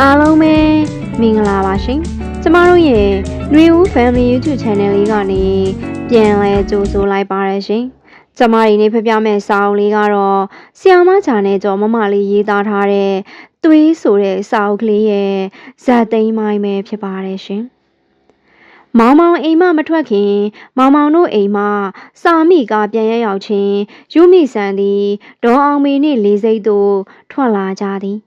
အားလုံးပဲမင်္ဂလာပါရှင်ကျမတို့ရဲ့ New Family YouTube Channel လေးကနေပြန်လဲကြိုဆိုလိုက်ပါရရှင်ကျမဒီနေ့ဖပြမဲ့စာအုပ်လေးကတော့ဆီယာမဂျာနဲ့ကြော်မမလေးရေးသားထားတဲ့သွေးဆိုတဲ့စာအုပ်ကလေးရဲ့ဇာတ်သိမ်းမိုင်းပဲဖြစ်ပါတယ်ရှင်မောင်မောင်အိမ်မမထွက်ခင်မောင်မောင်တို့အိမ်မစာမိကပြန်ရရောက်ချင်းယူမိဆန်သည်ဒေါ်အောင်မေနှင့်လေးစိတ်တို့ထွက်လာကြသည်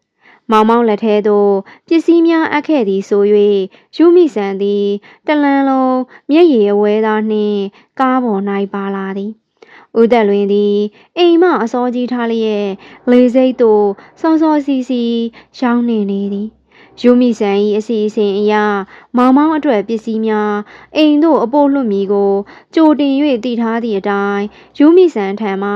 မောင်မောင်လက်ထဲသို့ပစ္စည်းများအပ်ခဲ့သည်ဆို၍ယူမိဆန်သည်တလန်းလုံးမျက်ရည်အဝဲသားနှင့်ကားပေါ်၌ပါလာသည်ဦးသက်လွင်သည်အိမ်မအစောကြီးထားလျက်လေစိတ်သို့စောစောစီစီရောင်းနေနေသည် ယူမိဆန်၏အစီအစဉ်အရမောင်မောင်အတွက်ပစ္စည်းများအိမ်သို့အပို့လွှတ်မည်ကိုကြိုတင်၍တည်ထားသည့်အတိုင်းယူမိဆန်ထံမှ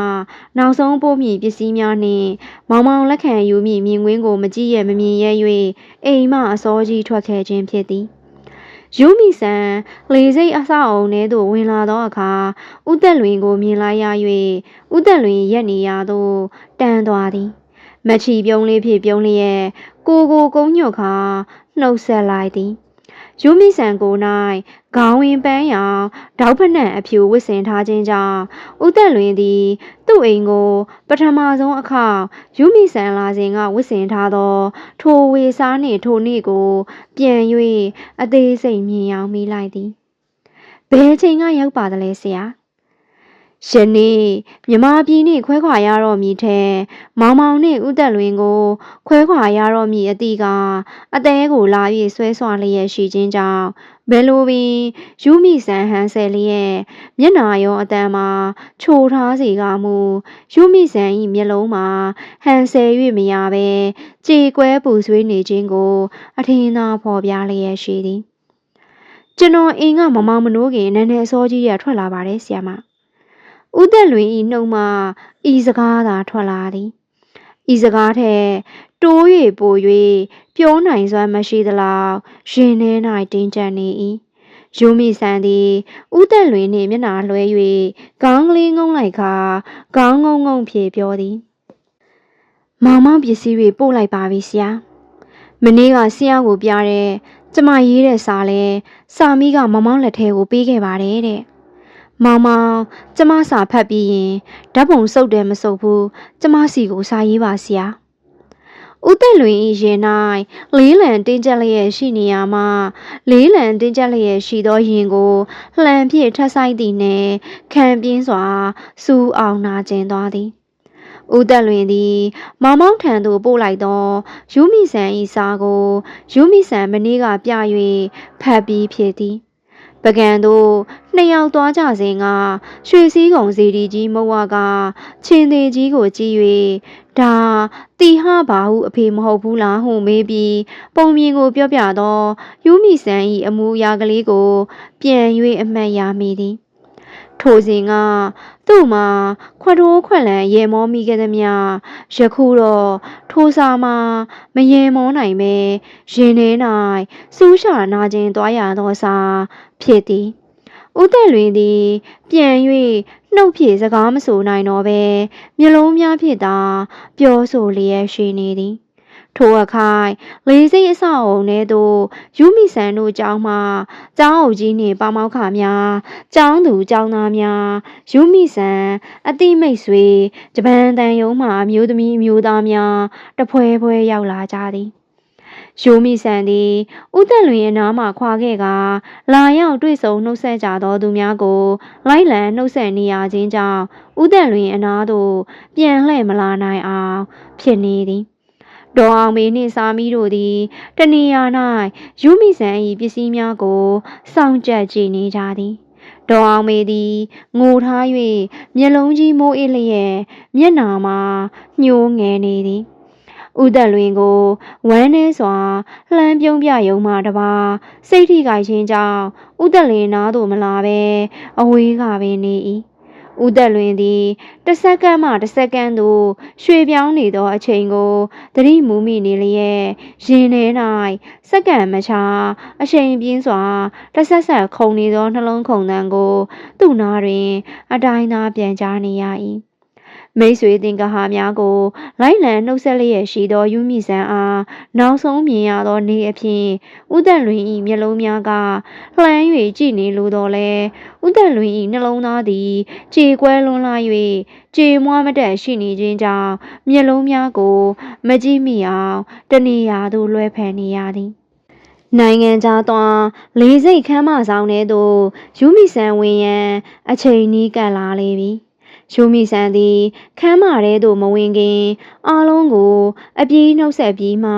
နောက်ဆုံးပို့မည်ပစ္စည်းများနှင့်မောင်မောင်လက်ခံယူမည်မြင်ကွင်းကိုမကြည့်ရမမြင်ရ၍အိမ်မှအစောကြီးထွက်ခဲ့ခြင်းဖြစ်သည်ယူမိဆန်လေစိတ်အဆောက်အုံထဲသို့ဝင်လာသောအခါဥသက်လွင်ကိုမြင်လိုက်ရ၍ဥသက်လွင်ရက်နေရာသို့တန်းသွားသည်မချီပြုံးလေးဖြင့်ပြုံးလျက် ကိုကိုကုန်းညွတ်ခါနှုတ်ဆက်လိုက်သည်ယူမိဆန်ကို၌ခေါင်းဝင်ပန်းရောင်တောက်ဖက်နှံအဖြူဝစ်စင်ထားခြင်းကြောင့်ဥသက်လွင်သည် သူ့အိမ်ကိုပထမဆုံးအခါယူမိဆန်လာစဉ်ကဝစ်စင်ထားသော ထိုဝေစားနှင့်ထိုနေ့ကို ပြန်၍အသေးစိတ်မြင်အောင်မိလိုက်သည်ဘယ်ချိန်ကရောက်ပါသလဲဆရာ ယနေ့မြမပြည်နှင့်ခွဲခွာရတော့မည်ထဲမောင်မောင်နှင့်ဥသက်လွင်ကို ခွဲခွာရတော့မည်အသည့်ကအသေးကိုလာ၍ဆွဲဆွာလျက်ရှိခြင်းကြောင့်ဘယ်လိုပင်ယူမိဆန်ဟန်ဆယ်လျက်မျက်နာရောအတန်မှာချိုထားစေကမူယူမိဆန်၏မျက်လုံးမှာဟန်ဆယ်၍မရဘဲကြေကွဲပူဆွေးနေခြင်းကို အထင်သာဖော်ပြလျက်ရှိသည်ကျွန်တော်အိမ်ကမမောင်မနိုးခင်နည်းနည်းအစောကြီးရထွက်လာပါတယ်ဆရာမ ဦးသက်လွင်ဤနှုံမှဤစကားသာထွက်လာသည်ဤစကားထက်တိုး၍ပို၍ပြောနိုင်စွမ်းမရှိသလောက်ရင်ထဲ၌တင်းကျပ်နေ၏ယူမိဆန်သည်ဥသက်လွင်နှင့်မျက်နှာလွှဲ၍ခေါင်းကလေးငုံလိုက်ခါခေါင်းငုံငုံဖြေပြောသည် မောင်မောင်ပစ္စည်းတွေပို့လိုက်ပါပြီဆရာမနေ့ကဆရာကိုပြတဲ့ကျမရေးတဲ့စာလဲစာမီးကမောင်မောင်လက်ထဲကိုပေးခဲ့ပါတယ်တဲ့ မောင်မောင်ကျမစာဖတ်ပြီးရင်ဓာတ်ပုံစုပ်တယ်မစုပ်ဘူးကျမစီကိုစာရေးပါဆရာဦးသက်လွင်၏ရင်၌လေးလံတင်းကျပ်လျက်ရှိနေရမှလေးလံတင်းကျပ်လျက်ရှိသောရင်ကိုလှန်ဖြင့်ထပ်ဆိုင်သည်နှင့်ခံပြင်းစွာစူးအောင်နာကျင်သွားသည်ဦးသက်လွင်သည် မောင်မောင်ထံသို့ပို့လိုက်သောယူမိဆန်၏စာကိုယူမိဆန်မနေ့ကပြ၍ဖတ်ပြီးဖြစ်သည် ပကံတို့နှစ်ယောက်သွားကြစဉ်ကရွှေစည်းကုံစီဒီကြီးမုတ်ဝကချင်းသေးကြီးကိုကြည့်၍ဒါတီဟဘာဟုအဖေမဟုတ်ဘူးလားဟုမေးပြီးပုံမြင်ကိုပြောပြသောယူမိဆန်၏အမူအရာကလေးကို ပြန်၍အမှတ်ရမိသည်ထိုစဉ်ကသူ့မှာခွက်တိုးခွက်လန်ရေမောမိခဲ့သည်မြယခုတော့ထိုစာမှာမရေမောနိုင်ပဲရင်ထဲ၌စူးရှာနာခြင်းသွားရသောစာ ဖြစ်သည်ဦးသက်လွင်သည်ပြန်၍နှုတ်ဖြင့်စကားမဆိုနိုင်တော့ပဲမျက်လုံးများဖြင့်သာပြောဆိုလျက်ရှိနေသည်ထိုအခါလေးစိတ်အဆောက်အုံထဲသို့ယူမိဆန်တို့ကျောင်းမှကျောင်းအုပ်ကြီးနှင့်ပါမောက္ခများကျောင်းသူကျောင်းသားများယူမိဆန်အတိမိတ်ဆွေဂျပန်တန်ယုံမှအမျိုးသမီးအမျိုးသားများတဖွဲဖွဲရောက်လာကြသည် ရိုးမိဆန်သည်ဥသက်လွင်အနားမှခွာခဲ့ကလာရောက်တွေ့ဆုံနှုတ်ဆက်ကြသောသူများကို လိုက်လံနှုတ်ဆက်နေရခြင်းကြောင့်ဥသက်လွင်အနားသို့ပြန်လှည့်မလာနိုင်အောင်ဖြစ်နေသည်ဒေါ်အောင်မေနှင့်စာမီးတို့သည်တနေရာ၌ယူမိဆန်၏ပစ္စည်းများကိုစောင့်ကြပ်ကြည့်နေကြသည်ဒေါ်အောင်မေသည်ငိုထား၍မျက်လုံးကြီးမိုးအေးလျက်မျက်နာမှာညှိုးငယ်နေသည် ဥသက်လွင်ကိုဝမ်းနှဲစွာလှမ်းပြုံးပြယုံမှတပါစိတ်ထိခိုက်ခြင်းကြောင့်ဥသက်လင်နားသို့မလာဘဲအဝေးကပင်နေ၏ဦးသက်လွင်သည်တစ်စက္ကန့်မှတစ်စက္ကန့်သို့ရွှေပြောင်းနေသောအချိန်ကိုသတိမူမိနေလျက်ရင်ထဲ၌စက္ကန့်မချအချိန်ပြင်းစွာတစ်ဆက်ဆက်ခုန်နေသောနှလုံးခုန်သံကို သူ့နားတွင် အတိုင်းသားပြန်ကြားနေရ၏ မိတ်ဆွေတင်ကဟာများကိုလိုက်လံနှုတ်ဆက်လျက်ရှိသောယူမိဆန်အားနောက်ဆုံးမြင်ရသောနေအဖြစ်ဥဒလွင်၏မျက်လုံးများကလှမ်း၍ကြည့်နေလိုတော့လဲဥဒလွင်၏နှလုံးသားသည်ကြေကွဲလွန်လာ၍ကြေမွားမတက်ရှိနေခြင်းကြောင့်မျက်လုံးများကို မကြည့်မိအောင်တနေရာသို့လွှဲဖယ်နေရသည်နိုင်ငံခြားသွားလေးစိတ်ခမ်းမဆောင်ထဲသို့ယူမီဆန်ဝင်ရန်အချိန်နီးကပ်လာလေပြီ ယူမီဆန်သည်ခမ်းမထဲသို့မဝင်ခင်အားလုံးကိုအပြေးနှုတ်ဆက်ပြီးမှ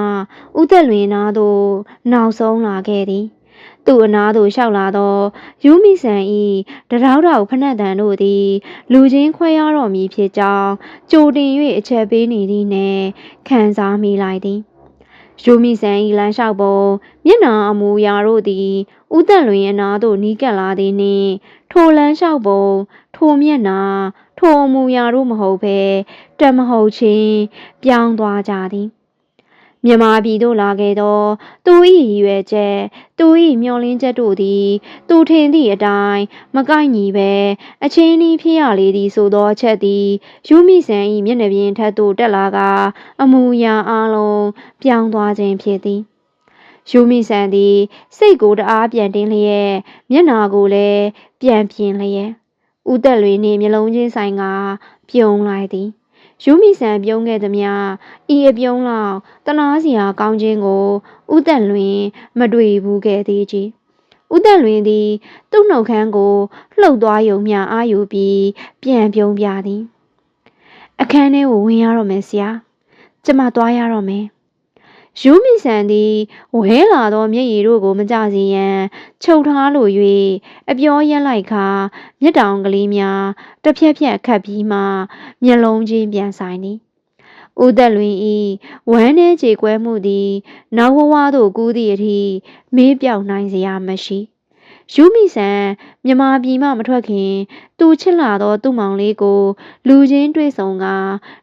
ဥသက်လွင်နာသို့နောက်ဆုံးလာခဲ့သည်သူ့အနားသို့လျှောက်လာသောယူမီဆန်၏တရောက်တောက်ဖနှက်တန်တို့သည် လူချင်းခွဲရတော်မူဖြစ်ကြောင်းကြိုတင်၍အချက်ပေးနေသည်နှင့်ခံစားမိလိုက်သည်ယူမီဆန်ဤလမ်းလျှောက်ပုံမျက်နှာအမူအရာတို့သည်ဥသက်လွင်အနာသို့နီးကပ်လာသည်နှင့်ထိုလမ်းလျှောက်ပုံ ထိုမျက်နှာထိုအမူအရာတို့မဟုတ်ဘဲတမဟုတ်ချင်းပြောင်းသွားကြသည်မြမပြည်သို့လာခဲ့သောသူ၏ရည်ရွယ်ချက်သူ၏မျှော်လင့်ချက်တို့သည်သူထင်သည့်အတိုင်းမကိုက်ညီပဲအချင်းဤဖြစ်ရလေသည်ဆိုသောအချက်သည်ယူမိဆန်၏မျက်နှာပြင်ထက်သို့တက်လာကအမူအရာအလုံးပြောင်းသွားခြင်းဖြစ်သည်ယူမိဆန်သည်စိတ်ကိုတအားပြန်တင်းလျက်မျက်နာကိုလည်းပြန်ပြင်လျက် ဥသက်လွေနှင့်မျက်လုံးချင်းဆိုင်ကပြုံးလိုက်သည်ယူမိဆန်ပြုံးခဲ့သည်များဤအပြုံးလောက်တနာစရာကောင်းခြင်းကိုဥသက်လွင် မတွေ့ဘူးခဲ့သေးကြီးဥသက်လွင်သည် သူ့နှုတ်ခမ်းကိုလှုပ်သွားယုံမျှအာယူပြီးပြန်ပြုံးပြသည် အခန်းထဲကိုဝင်ရတော့မယ်ဆရာ ကျမသွားရတော့မယ် ယူမီဆန်သည်ဝဲလာသောမျက်ရည်တို့ကိုမကြစေရန်ချုပ်ထားလို၍အပြောရက်လိုက်ခါမျက်တောင်ကလေးများတစ်ဖြက်ဖြက်ခတ်ပြီးမှမျက်လုံးချင်းပြန်ဆိုင်သည်ဦးသက်လွင်ဤဝမ်းနှဲကြေကွဲမှုသည်နောက်ဝဝသို့ကူးသည့်အထိမေးပြောင်နိုင်စရာမရှိ ယူမီဆန်မြမပြည်မှမထွက်ခင် သူချစ်လာသောသူ့မောင်လေးကို လူချင်းတွေ့ဆုံက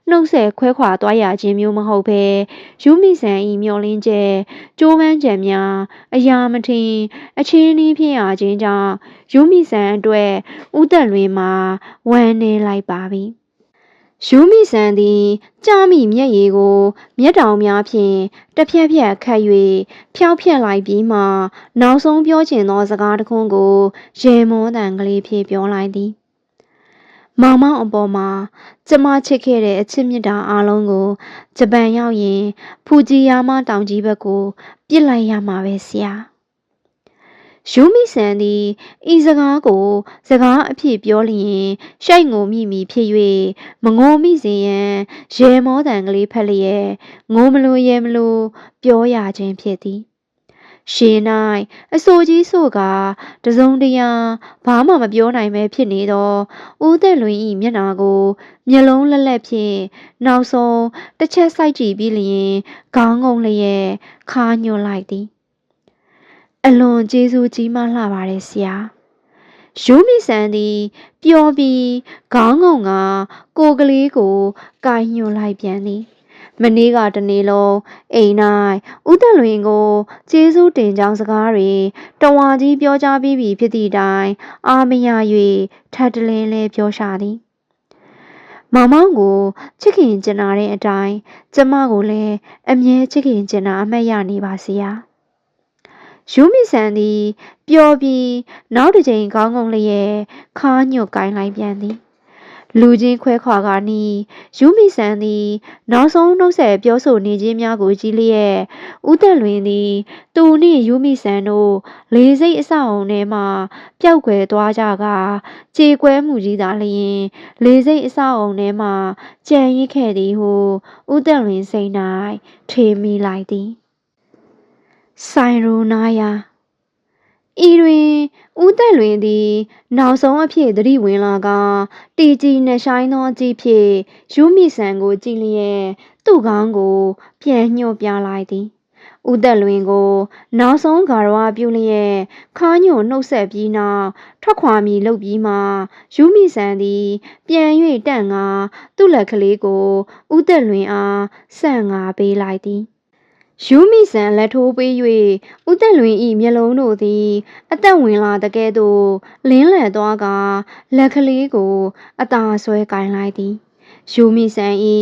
နှုတ်ဆက်ခွဲခွာသွားရခြင်းမျိုးမဟုတ်ဘဲယူမိဆန်ဤမျောလင်းချက်ကြိုးပမ်းချက်များအရာမထင်အချင်းဤဖြစ်ရခြင်းကြောင့်ယူမိဆန်အတွက်ဥသက်လွင်မှာဝမ်းနေလိုက်ပါပြီ ယူမိဆန်သည်ကြားမိမျက်ရည်ကို မျက်တောင်များဖြင့်တစ်ဖြက်ဖြက်ခတ်၍ဖျောက်ဖျက်လိုက်ပြီးမှနောက်ဆုံးပြောချင်သောစကားတစ်ခွန်းကိုရေမောတန်ကလေးဖြင့်ပြောလိုက်သည်မောင်မောင်အပေါ်မှာကျမချစ်ခဲ့တဲ့အချစ်မြတ်တာအားလုံးကိုဂျပန်ရောက်ရင်ဖူဂျီယာမတောင်ကြီးဘက်ကိုပြစ်လိုက်ရမှာပဲဆရာ ယူမီဆန်သည်ဤစကားကို စကားအဖြစ်ပြောလျင်ရှိုက်ငိုမိမိဖြစ်၍မငိုမိစေရန်ရေမောတန်ကလေးဖက်လျက်ငိုမလို့ရဲမလို့ပြောရခြင်းဖြစ်သည်ရှင်၌အဆိုကြီးဆိုကတစုံတရာဘာမှမပြောနိုင်ပဲဖြစ်နေသောဦးသက်လွင်၏မျက်နာကိုမျက်လုံးလက်လက်ဖြင့်နောက်ဆုံးတစ်ချက်စိုက်ကြည့်ပြီးလျင်ခေါင်းငုံလျက်ခါညွှန်လိုက်သည် အလွန်ကျေးဇူးကြီးမားလှပါတယ်ဆရာယူမီဆန်သည်ပျော်ပြီးခေါင်းငုံကကိုကလေးကိုကိုင်ညွှန်လိုက်ပြန်သည်မနေ့ကတနေ့လုံးအိမ်၌ဦးသက်လွင်ကိုကျေးဇူးတင်ကြောင်းစကားတွေတဝါကြီးပြောကြားပြီးပြီဖြစ်သည့်တိုင်အာမရ၍ထပ်တလင်းလဲပြောရှာသည်မောင်မောင်ကိုချစ်ခင်ကျင်နာတဲ့အတိုင်းကျမကိုလည်းအမြဲချစ်ခင်ကျင်နာအမှတ်ရနေပါစေရ ယူမီဆန်သည်ပျော်ပြီးနောက်တစ်ချိန်ခေါင်းငုံလျက်ခါညွတ်ကိုင်းလိုက်ပြန်သည်လူချင်းခွဲခွာကနီးယူမီဆန်သည် နောက်ဆုံးနှုတ်ဆက်ပြောဆိုနေခြင်းများကိုကြည့်လျက်ဥသက်လွင်သည် သူနှင့်ယူမီဆန်တို့လေးစိတ်အဆောက်အုံထဲမှပျောက်ကွယ်သွားကြကကြေကွဲမှုကြီးသာလျင် လေးစိတ်အဆောက်အုံထဲမှကြံရစ်ခဲ့သည်ဟုဥသက်လွင်စိတ်၌ထေမိလိုက်သည် ဆိုင်ရိုနာယာဤတွင်ဦးသက်လွင်သည် နောက်ဆုံးအဖြစ်သတိဝင်လာကတီကြီးနှဆိုင်သောအကြည့်ဖြင့်ယူမိဆန်ကိုကြည့်လျက်သူ့ကောင်းကို ပြန်ညှို့ပြလိုက်သည်ဦးသက်လွင်ကို နောက်ဆုံးဂါရဝပြုလျက်ခါညို့နှုတ်ဆက်ပြီးနောက်ထွက်ခွာမည်လုပ်ပြီးမှယူမိဆန်သည် ပြန်၍တန့်ငါသူ့လက်ကလေးကိုဦးသက်လွင်အားဆန့်ငါပေးလိုက်သည် ယူမိဆန်လက်ထိုးပေး၍ဦးသက်လွင်၏မျက်လုံးတို့သည် အသက်ဝင်လာတကဲ့သို့လင်းလည်သွားကလက်ကလေးကိုအသာဆွဲကင်လိုက်သည်ယူမိဆန်ဤ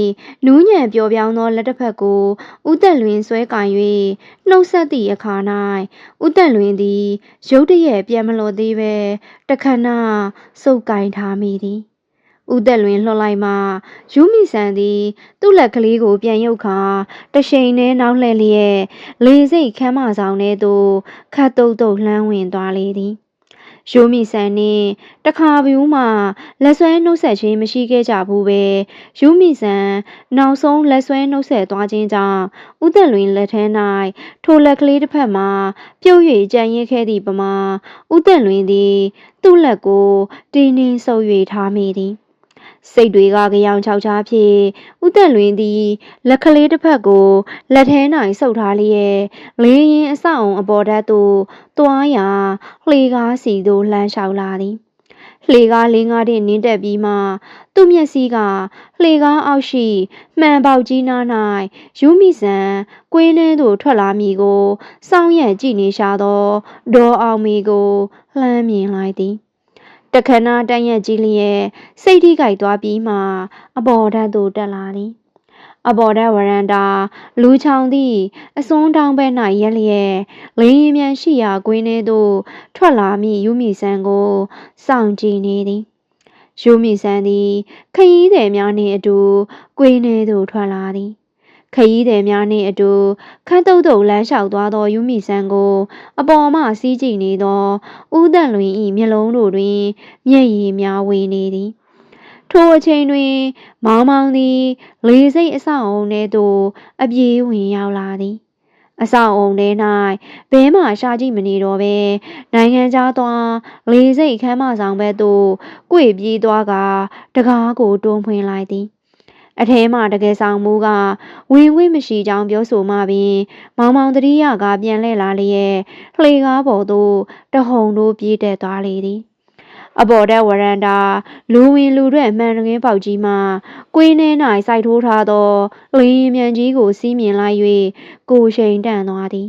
နူးညံပျော်ပြောင်းသောလက်တစ်ဖက်ကိုဥသက်လွင်ဆွဲကင်၍နှုတ်ဆက်သည့်အခါ၌ဥသက်လွင်သည်ရုတ်တရက်ပြန်မလို့သေးပဲတခဏစုပ်ကင်ထားမိသည် ဥသက်လွင်လှော်လိုက်မှယူမိဆန်သည် သူ့လက်ကလေးကိုပြန်ရုပ်ခါတရှိန်နဲ့နောက်လှည့်လျက်လေစိတ်ခမ်းမဆောင်ထဲသို့ခတ်တုတ်တုတ်လှမ်းဝင်သွားလေသည်ရိုးမိဆန်နှင့်တခါဘူးမှလက်ဆွဲနှုတ်ဆက်ခြင်းမရှိခဲ့ကြဘူးပဲရိုးမိဆန်နောက်ဆုံးလက်ဆွဲနှုတ်ဆက်သွားခြင်းကြောင့်ဥသက်လွင်လက်ထဲ၌ထိုလက်ကလေးတစ်ဖက်မှပြုတ်၍ကြံရစ်ခဲ့သည့်ပမာဥသက်လွင်သည် သူ့လက်ကိုတင်းတင်းဆုပ်၍ထားမိသည် စိတ်တွေကကြောင်ချောက်ချားဖြင့်ဥသက်လွင်သည်လက်ကလေးတစ်ဖက်ကိုလက်ထဲ၌ဆုပ်ထားလျက်လေးရင်အဆောက်အုံအပေါ်ဓာတ်သို့သွားရာလှေကားစီသို့လှမ်းလျှောက်လာသည်လှေကားလေးငါးတင်နင်းတက်ပြီးမှသူ့မျက်စိကလှေကားအောက်ရှိမှန်ပေါက်ကြီးနား၌ယူမိဆန်ကွင်းထဲသို့ထွက်လာမည်ကိုစောင်းရံကြည့်နေရှာသောဒေါ်အောင်မီကိုလှမ်းမြင်လိုက်သည် တခဏတန့်ရက်ကြီးလျက်စိတ်ထိကြိုက်သွားပြီးမှအပေါ်ဓာတ်သို့တက်လာသည်အပေါ်ဓာတ်ဝရန်တာလူချောင်သည့်အစွန်းတောင်းဘက်၌ရက်လျက်လင်းရင်မြန်ရှိရာကွင်းထဲသို့ထွက်လာမည့်ယူမိဆန်ကိုစောင့်ကြည့်နေသည်ယူမိဆန်သည်ခရီးသည်များနှင့်အတူကွင်းထဲသို့ထွက်လာသည် ခရီးသည်များနှင့်အတူခတ်တုတ်တုတ်လမ်းလျှောက်သွားသောယူမိဆန်ကို အပေါ်မှစီးကြည့်နေသောဦးတန်လွင်၏မျက်လုံးတို့တွင် မျက်ရည်များဝေနေသည်ထိုအချိန်တွင် မောင်မောင်သည် လေစိတ်အဆောက်အုံထဲသို့အပြေးဝင်ရောက်လာသည်အဆောက်အုံထဲ၌ဘဲမှရှာကြည့်မနေတော့ဘဲနိုင်ငံခြားသွားလေစိတ်ခမ်းမဆောင်ဘက်သို့ကြွေပြေးသွားကတကားကိုတွန်းဖွင့်လိုက်သည် အထဲမှတကယ်ဆောင်မူကဝင်ခွင့်မရှိကြောင်းပြောဆိုမှပင် မောင်မောင်တတိယကပြန်လှည့်လာလျက်လှေကားပေါ်သို့တဟုန်တို့ပြေးတက်သွားလေသည်အပေါ်တက်ဝရန်တာလူဝင်လူထွက်မှန်တကင်းပေါက်ကြီးမှကွင်းထဲ၌စိုက်ထိုးထားသောလင်းရင်မြန်ကြီးကိုစီးမြင်လိုက်၍ကိုရှိန်တန့်သွားသည်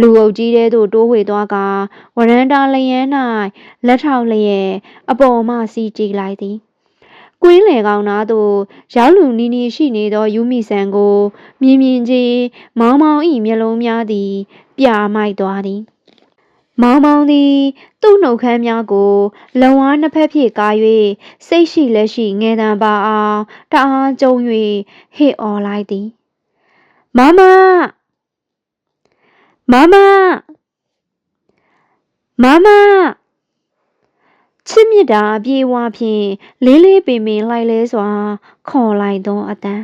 လူအုပ်ကြီးတဲသို့တိုးဝေသွားကဝရန်တာလျန်း၌လက်ထောက်လျက်အပေါ်မှစီးကြည့်လိုက်သည် ကွင်းလေကောင်နာသို့ရောက်လူနီနီရှိနေသောယူမိဆန်ကိုမြင်မြင်ချင်းမောင်မောင်၏မျက်လုံးများသည် ပြာမိုက်သွားသည်မောင်မောင်သည် သူ့နှုတ်ခမ်းများကိုလုံဝါးနှစ်ဖက်ဖြင့်ကာ၍စိတ်ရှိလက်ရှိငယ်တံပါအောင်တအားကျုံ၍ဟစ်အော်လိုက်သည်မမမမမမ ချစ်မြစ်တာအပြေးဝါဖြင့်လေးလေးပင်ပင်လိုက်လဲစွာ ခေါ်လိုက်သောအတန်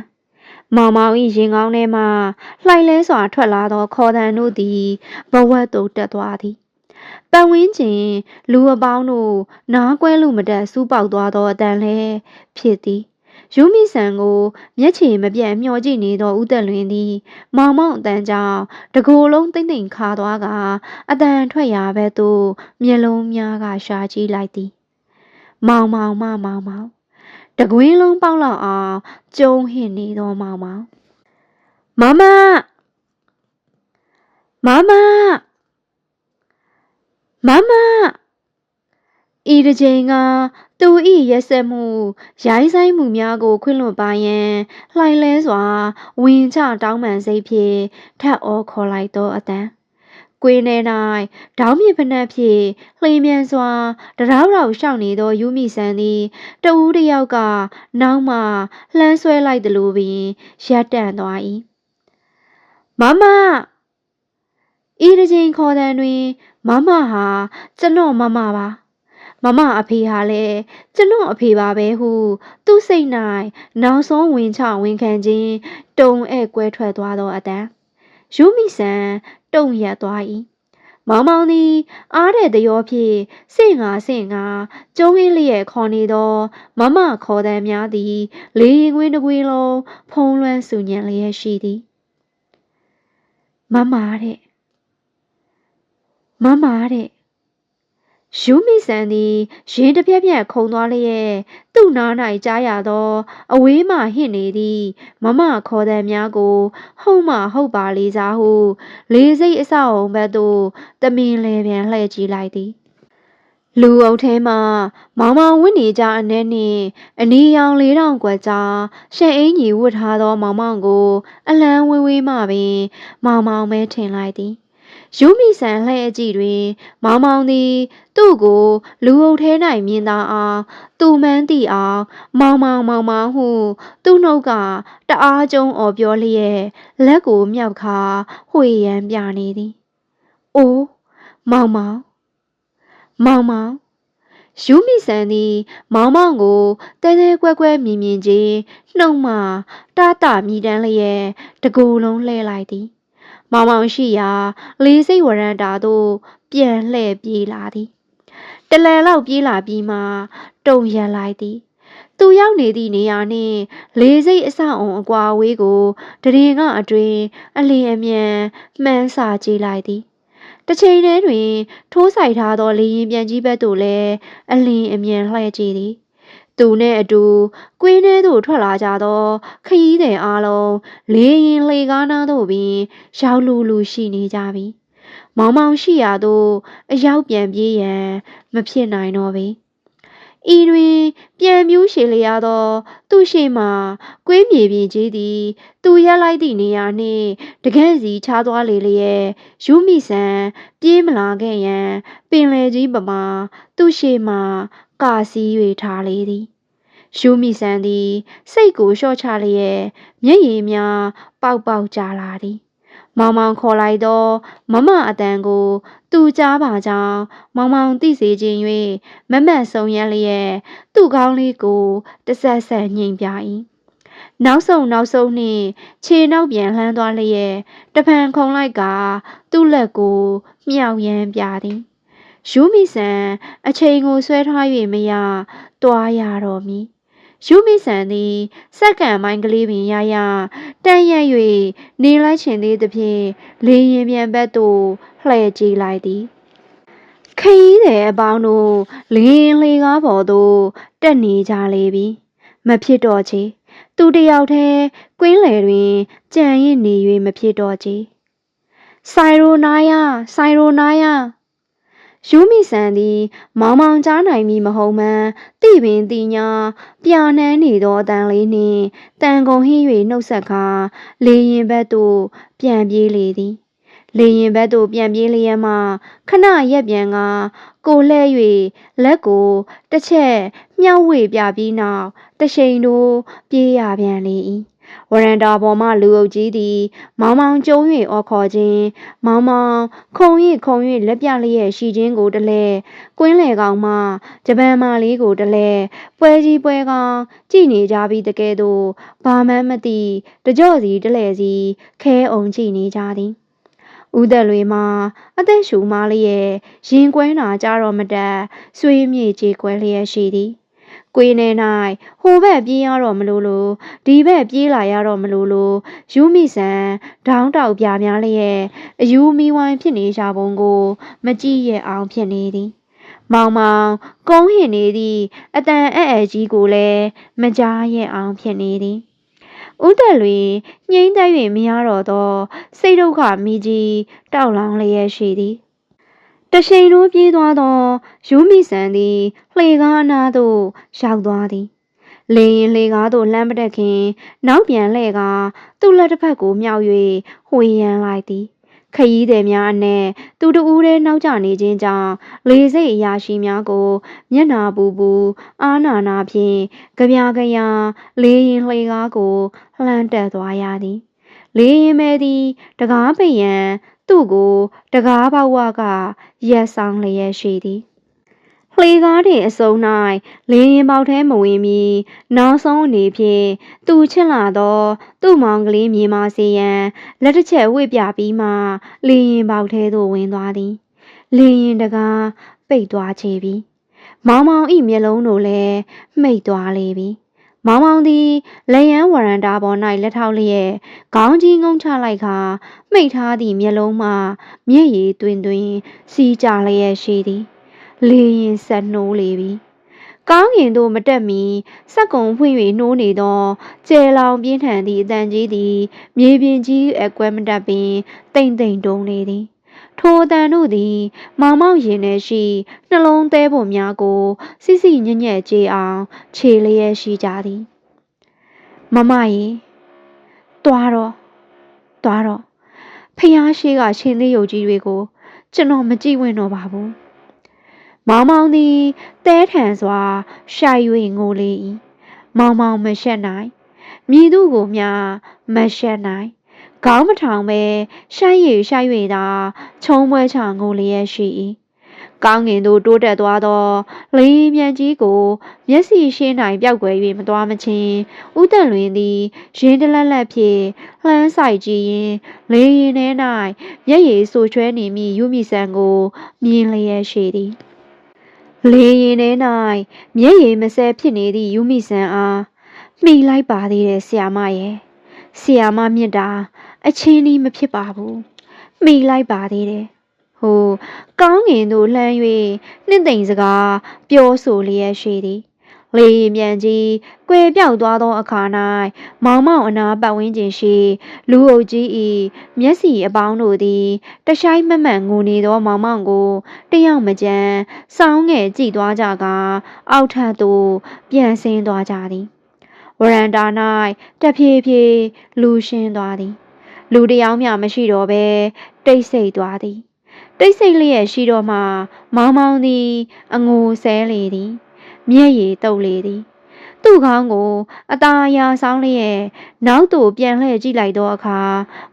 မောင်မောင်၏ရင်ကောင်းထဲမှလှိုက်လဲစွာထွက်လာသောခေါ်တံတို့သည်ဘဝတ်သို့တက်သွားသည်ပတ်ဝန်းကျင်လူအပေါင်းတို့နားကွဲလူမတက်စူးပေါက်သွားသောအတန်လည်းဖြစ်သည် ယူမိဆန်ကိုမျက်ခြေမပြတ်မျှော်ကြည့်နေသောဦးသက်လွင်သည် မောင်မောင်အတန်ကြောင့်တကိုယ်လုံးတိမ့်တိမ်ခါသွားကအတန်ထွက်ရာဘက်သို့မျက်လုံးများကရှာကြည့်လိုက်သည်မောင်မောင်မမောင်မောင်တကွင်းလုံးပေါက်လောက်အောင်ကျုံဟစ်နေသောမောင်မောင်မမမမမမ ဤတစ်ချိန်ကသူ၏ရက်စက်မှုရိုင်းဆိုင်မှုများကို ခွင့်လွှတ်ပါရန်လှိုင်လဲစွာဝင်ချတောင်းပန်စိတ်ဖြင့်ထပ်အောခေါ်လိုက်သောအတန်ကွေးနေ၌ဒေါင်းမြင့်ဖနက်ဖြင့်လှိမ်မြန်စွာတရောက်ရောက်ရှောက်နေသောယူမိဆန်သည်တဦးတစ်ယောက်ကနောက်မှလှမ်းဆွဲလိုက်သလိုပင်ရပ်တန့်သွား၏မမဤတစ်ချိန်ခေါ်တံတွင် မမဟာကျွန်တော်မမပါ မမအဖေဟာလည်းကျွန်တော်အဖေပါပဲဟု သူ့စိတ်၌နောက်ဆုံးဝင်ချဝင်ခံခြင်းတုံအဲ့ကွဲထွက်သွားသောအတန်ယူမိဆန်တုံရက်သွား၏မောင်မောင်သည်အားတဲ့တရောဖြင့်စင့်ငါစင့်ငါကျုံးရင်းလျက်ခေါ်နေသော မမခေါ်တံများသည် လေရင်ကွင်းတစ်ကွင်းလုံးဖုံးလွှမ်းဆူညံလျက်ရှိသည်မမတဲ့မမတဲ့ ယူမိဆန်သည်ရင်တစ်ပြက်ပြက်ခုန်သွားလျက်သူ့နား၌ကြားရသော အဝေးမှဟစ်နေသည့်မမခေါ်တဲ့များကို ဟုတ်မှဟုတ်ပါလေစားဟုလေးစိတ်အဆောက်အုံဘက်သို့တမင်လေပြန်လှည့်ကြည့်လိုက်သည်လူအုပ်ထဲမှာမောင်မောင်ဝတ်နေကြအနက်နှင့်အနီရောင်လေးတောင်ကွက်ကြားရှက်အင်းကြီးဝတ်ထားသော မောင်မောင်ကို အလန်းဝေးဝေးမှပင် မောင်မောင်ပဲထင်လိုက်သည် ယူမိဆန်လှဲ့အကြည့်တွင် မောင်မောင်သည် သူ့ကို လူအုပ်ထဲ၌မြင်သာအောင်သူမှန်းသိအောင်မောင်မောင်မောင်မောင်ဟု သူ့နှုတ်ကတအားကျုံအော်ပြောလျက်လက်ကိုမြောက်ခါဝှေ့ရမ်းပြနေသည်။အိုးမောင်မောင်မောင်မောင်ယူမိဆန်သည် မောင်မောင်ကိုတဲတဲကွဲကွဲမြင်မြင်ချင်းနှုတ်မှတားတာမြည်တမ်းလျက်တကူလုံးလှဲလိုက်သည်။ မောင်မောင်ရှိရာလေးစိတ်ဝရန်တာသို့ပြန်လှည့်ပြေးလာသည်။တလန်လောက်ပြေးလာပြီးမှတုံရက်လိုက်သည်။သူရောက်နေသည့်နေရာနှင့်လေးစိတ်အဆောက်အုံအကွာအဝေးကိုတရင်ကအတွင်အလင်းအမြန်မှန်းစာကြည့်လိုက်သည်။တစ်ချိန်တည်းတွင် ထိုးဆိုင်ထားသောလေရင်ပြန်ကြီးဘက်သို့လည်းအလင်းအမြန်လှည့်ကြည့်သည်။ သူနှင့်အတူကွင်းထဲသို့ထွက်လာကြသောခရီးသည်အားလုံးလေရင်လေကားနားသို့ပင်ရောက်လူလူရှိနေကြပြီ။မောင်မောင်ရှိရာသို့အရောက်ပြန်ပြေးရန်မဖြစ်နိုင်တော့ပေ။ဤတွင် ပြန်မြူးရှည်လျားသော သူ့ရှိမှကွင်းမြေပြင်ကြီးသည် သူရက်လိုက်သည့်နေရာနှင့်တကန့်စီချားသွားလေလျက်ယူမိဆန်ပြေးမလာခဲ့ရန် ပင်လယ်ကြီးပမာ သူ့ရှိမှ ကာစီး၍ထားလေသည်ယူမိဆန်သည် စိတ်ကိုလျှော့ချလျက်မျက်ရည်များပေါက်ပေါက်ကျလာသည်မောင်မောင်ခေါ်လိုက်သော မမအတန်ကို သူကြားပါကြောင်းမောင်မောင်သိစေခြင်း၍မမတ်ဆုံးရလျက်သူ့ကောင်းလေးကိုတဆက်ဆက်ညှိပြ၏နောက်ဆုံးနောက်ဆုံးနှင့်ခြေနောက်ပြန်လှမ်းသွားလျက်တဖန်ခုံလိုက်က သူ့လက်ကို မြောက်ရမ်းပြသည် ယူမိဆန်အချိန်ကိုဆွဲထား၍မရတွားရတော့မည်ယူမိဆန်သည်စက္ကန့်ပိုင်းကလေးပင်ရရတန်ရ၍နေလိုက်ချင်သေးသဖြင့်လေရင်ပြန်ဘက်သို့လှည့်ကြည့်လိုက်သည်ခရီးသည်အပေါင်းတို့လင်းလေကားပေါ်သို့တက်နေကြလေပြီမဖြစ်တော့ချေသူတယောက်တည်းကွင်းလေတွင်ကြံရစ်နေ၍မဖြစ်တော့ချေဆိုင်ရိုနာယာဆိုင်ရိုနာယာ ယူမိဆန်သည် မောင်မောင်ကြားနိုင်မည်မဟုတ်မှန်းသိပင်သိညာပြာနှမ်းနေသောအတန်လေးနှင့်တန်ကုန်ဟင်း၍နှုတ်ဆက်ခါလေရင်ဘက်သို့ပြန်ပြေးလေသည်လေရင်ဘက်သို့ပြန်ပြေးလျက်မှခဏရက်ပြန်ကကိုလှဲ့၍လက်ကိုတစ်ချက်မြှောက်ဝေပြပြီးနောက်တရှိန်တို့ပြေးရပြန်လေ၏ ဝရန်တာပေါ်မှလူအုပ်ကြီးသည် မောင်မောင်ကျုံ၍အော်ခေါ်ခြင်းမောင်မောင်ခုံ၍ခုံ၍လက်ပြလျက်ရှိခြင်းကိုတလဲကွင်းလေကောင်မှဂျပန်မာလေးကိုတလဲပွဲကြီးပွဲကောင်ကြည်နေကြပြီးတကယ်တော့ဘာမှန်းမသိတကြော့စီတလဲစီခဲအောင်ကြည်နေကြသည်ဦးသက်လွေမှာအသက်ရှူမလျက်ရင်ကွဲနာကြတော့မတက်ဆွေးမြေကြေကွဲလျက်ရှိသည် ကွေးနေ၌ဟိုဘက်ပြေးရတော့မလို့လို့ဒီဘက်ပြေးလာရတော့မလို့လို့ယူမိဆန်ဒေါင်းတောက်ပြများလျက်အယူမီဝိုင်းဖြစ်နေကြပုံကို မကြည့်ရအောင်ဖြစ်နေသည်မောင်မောင်ကုန်းဟင်နေသည့်အတန်အဲ့အဲကြီးကိုလည်းမကြားရအောင်ဖြစ်နေသည်ဦးသက်လွေငိမ့်သက်၍မရတော့သောစိတ်ဒုက္ခမိကြီးတောက်လောင်လျက်ရှိသည် တရှိန်တို့ပြေးသွားသောယူမိဆန်သည်လှေကားအနားသို့ရောက်သွားသည်လေရင်လေကားသို့လှမ်းမတက်ခင်နောက်ပြန်လှဲ့ကားသူ့လက်တစ်ဖက်ကိုမြောက်၍ဝှေရန်လိုက်သည်ခရီးသည်များအနက်သူတဦးတည်းနောက်ကျနေခြင်းကြောင့်လေစိတ်အရာရှိများကို မျက်နာပူပူအာနာနာဖြင့်ကြပြားကြရာလေရင်လှေကားကိုလှမ်းတက်သွားရသည်လေရင်မဲသည်တကားပိတ်ရန် သူ့ကိုတကားပေါဝကရက်ဆောင်လျက်ရှိသည်လှေကားတင်အစုံ၌လင်းရင်ပေါက်ထဲမဝင်မီနောက်ဆုံးအနေဖြင့်သူချစ်လာသော သူ့မောင်ကလေးမြေမစေရန်လက်တစ်ချက်ဝှေ့ပြပြီးမှလင်းရင်ပေါက်ထဲသို့ဝင်သွားသည်လင်းရင်တကားပိတ်သွားချေပြီမောင်မောင်ဤမျက်လုံးတို့လည်းမှိတ်သွားလေပြီ မောင်မောင်သည်လယန်းဝရန်တာပေါ်၌လက်ထောက်လျက်ခေါင်းကြီးငုံချလိုက်ခါမှိတ်ထားသည့်မျက်လုံးမှမျက်ရည်တွင်တွင်စီးကြလျက်ရှိသည်လေရင်ဆက်နှိုးလေပြီကောင်းကင်သို့မတက်မီစက်ကုံဖွင့်၍နှိုးနေသောကျဲလောင်ပြင်းထန်သည့်အတန်ကြီးသည် မြေပြင်ကြီးအကွဲမတက်ပင်တိမ်တိမ်တုံနေသည် ထိုအတန်တို့သည် မောင်မောင်ရင်ထဲရှိနှလုံးသေးပုံများကို စိစိညံ့ညံ့ကြေအောင်ခြေလျက်ရှိကြသည်မမရေတွားတော့တွားတော့ဖျားရှိကရှင်သေးယုတ်ကြီးတွေကို ကျွန်တော်မကြည့်ဝင်တော့ပါဘူးမောင်မောင်သည်တဲထန်စွာရှိုက်၍ငိုလေ၏မောင်မောင်မရှက်နိုင်မြည်သူကိုမျှမရှက်နိုင် ခေါင်းမထောင်ပဲရှိုက်ရည်ရှိုက်၍သာခြုံပွဲချငိုလျက်ရှိ၏ကောင်းငင်သို့တိုးတက်သွားသောလေးမြန်ကြီးကို မျက်စိရှင်းနိုင်ပြောက်ွယ်၍မသွားမချင်းဥတန်လွင်သည်ရင်းတလက်လက်ဖြင့်လှမ်းဆိုင်ကြည့်ရင်လေရင်ထဲ၌မျက်ရည်ဆူချွဲနေမိယူမိဆန်ကိုမြင်လျက်ရှိသည်လေရင်ထဲ၌မျက်ရည်မစဲဖြစ်နေသည့်ယူမိဆန်အားမိလိုက်ပါသေးတယ်ဆီယာမရဲ့ဆီယာမမြင့်တာ အချင်းကြီးမဖြစ်ပါဘူးမိလိုက်ပါသေးတယ်ဟိုကောင်းငင်တို့လှမ်း၍နှစ်သိမ့်စကားပြောဆိုလျက်ရှိသည်လေရင်မြန်ကြီးကွယ်ပြောက်သွားသောအခါ၌မောင်မောင်အနာပတ်ဝန်းကျင်ရှိ လူအုပ်ကြီး၏မျက်စီအပေါင်းတို့သည်တရှိုင်းမမှန်ငိုနေသောမောင်မောင်ကိုတယောက်မကြမ်းစောင်းငယ်ကြည့်သွားကြကာအောက်ထပ်သို့ပြန်ဆင်းသွားကြသည်ဝရန်တာ၌တဖြည်းဖြည်းလူရှင်းသွားသည် လူတစ်ယောက်မျှမရှိတော့ဘဲတိတ်ဆိတ်သွားသည်တိတ်ဆိတ်လျက်ရှိတော့မှမောင်မောင်သည်အငိုဆဲလေသည် မျက်ရည်တုပ်လေသည် သူ့ခေါင်းကို အตาအယာဆောင်းလျက်နောက်သို့ပြန်လှည့်ကြည့်လိုက်သောအခါ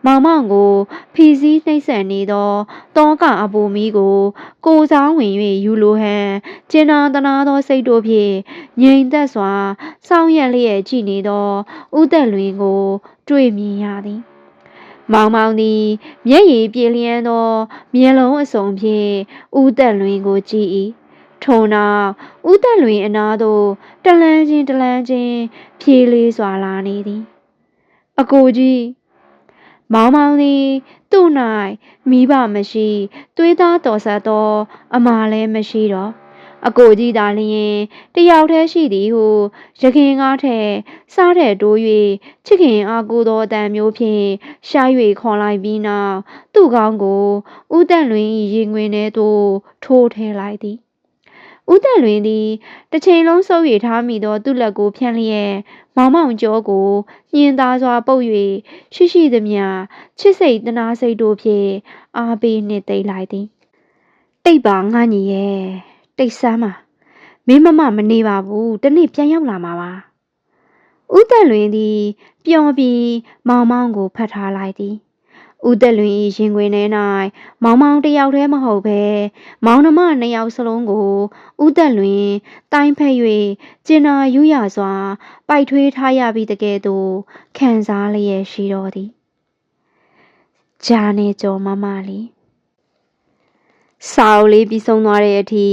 မောင်မောင်ကိုဖီစည်းနှိမ့်ဆက်နေသောတောကအပူမီကို ကိုစားဝင်၍ယူလိုဟန်ကျင်နာတနာသောစိတ်တို့ဖြင့်ငြိမ်သက်စွာစောင်းရက်လျက်ကြည့်နေသောဥသက်လွင်ကို တွေ့မြင်ရသည် မောင်မောင်သည်မျက်ရည်ပြင်းလျန်းသောမျက်လုံးအစုံဖြင့်ဥသက်လွင်ကိုကြည့်၏ထို့နောက်ဥသက်လွင်အနားသို့တလန်းချင်းတလန်းချင်းဖြေးလေးစွာလာနေသည်အကိုကြီးမောင်မောင်သည်သူ့၌မိဘမရှိ သွေးသားတော်ဆက်သော အမာလည်းမရှိတော့ အကိုကြီးသာလျင်တယောက်တည်းရှိသည်ဟုရခင်ကားထက်စားတဲ့တိုး၍ချစ်ခင်အားကိုးသောအတန်မျိုးဖြင့်ရှား၍ခေါ်လိုက်ပြီးနောက်သူ့ကောင်းကိုဥတန့်လွင်၏ရင်ငွေထဲသို့ထိုးထည့်လိုက်သည်ဥတန့်လွင်သည်တစ်ချိန်လုံးဆုပ်ရထားမိသောသူ့လက်ကိုဖြန့်လျက်မောင်မောင်ကျောကိုညင်သားစွာပုတ်၍ရှိရှိသမျှချစ်စိတ်တနာစိတ်တို့ဖြင့်အားပေးနှစ်သိမ့်လိုက်သည်တိတ်ပါငါညီရဲ့ တိတ်ဆမ်းပါမင်းမမမနေပါဘူးတနေ့ပြန်ရောက်လာမှာပါဥသက်လွင်သည်ပျော်ပြီးမောင်မောင်ကိုဖတ်ထားလိုက်သည်ဥသက်လွင်၏ရင်ခွင်ထဲ၌မောင်မောင်တစ်ယောက်တည်းမဟုတ်ဘဲမောင်နှမနှစ်ယောက်စလုံးကိုဥသက်လွင်တိုင်းဖက်၍ကျင်နာယူရစွာ ပိုက်ထွေးထားရပြီးတကယ်သို့ခံစားလျက်ရှိတော်သည်ဂျာနေကျော်မမလေး စာအုပ်လေးပြီးဆုံးသွားတဲ့အထိ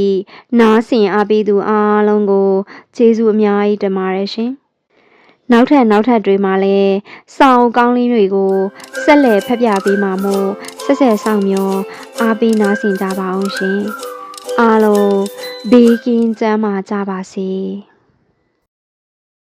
နားဆင်အားပေးသူအားလုံးကိုကျေးဇူးအများကြီးတင်ပါတယ်ရှင်။နောက်ထပ်နောက်ထပ်တွေမှာလည်းစာအုပ်ကောင်းလေးတွေကိုဆက်လက်ဖတ်ပြပေးမှာမို့ဆက်ဆက်ဆောင်မျောအားပေးနားဆင်ကြပါအောင်ရှင်။အားလုံးဘေးကင်းကျန်းမာကြပါစေ။